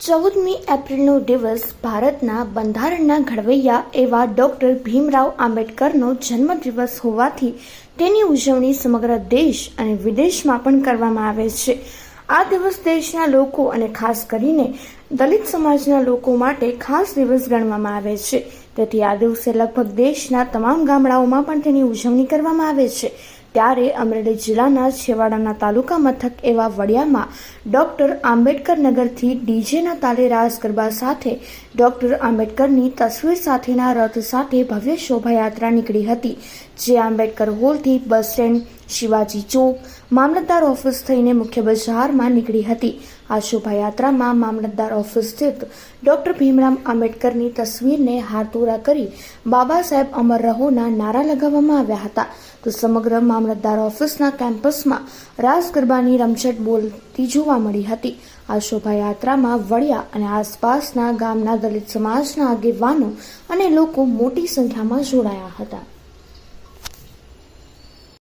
ચૌદમી એપ્રિલનો દિવસ ભારતના બંધારણના ઘડવૈયા એવા ડૉક્ટર ભીમરાવ આંબેડકરનો જન્મદિવસ હોવાથી તેની ઉજવણી સમગ્ર દેશ અને વિદેશમાં પણ કરવામાં આવે છે. આ દિવસ દેશના લોકો અને ખાસ કરીને દલિત સમાજના લોકો માટે ખાસ દિવસ ગણવામાં આવે છે. તેથી આ દિવસે લગભગ દેશના તમામ ગામડાઓમાં પણ તેની ઉજવણી કરવામાં આવે છે. ત્યારે અમરેલી જિલ્લાના છેવાડાના તાલુકા મથક એવા વડિયામાં ડોક્ટર આંબેડકર નગરથી ડીજેના તાલે રાસ ગરબા સાથે ડોક્ટર આંબેડકરની તસવીર સાથેના રથ સાથે ભવ્ય શોભાયાત્રા નીકળી હતી. જે આંબેડકર હોલથી બસ સ્ટેન્ડ શિવાજી ચોક, મામલતદાર ઓફિસ થઈને મુખ્ય બજારમાં નીકળી હતી. આ શોભાયાત્રામાં મામલતદાર ઓફિસ સ્થિત ડોક્ટર ભીમરામ આંબેડકરની તસવીરને હારતુરા કરી બાબા સાહેબ અમર રહોના નારા લગાવવામાં આવ્યા હતા. તો સમગ્ર મામલતદાર ઓફિસના કેમ્પસમાં રાસ ગરબાની રમઝટ બોલતી જોવા મળી હતી. આ શોભાયાત્રામાં વડિયા અને આસપાસના ગામના દલિત સમાજના આગેવાનો અને લોકો મોટી સંખ્યામાં જોડાયા હતા.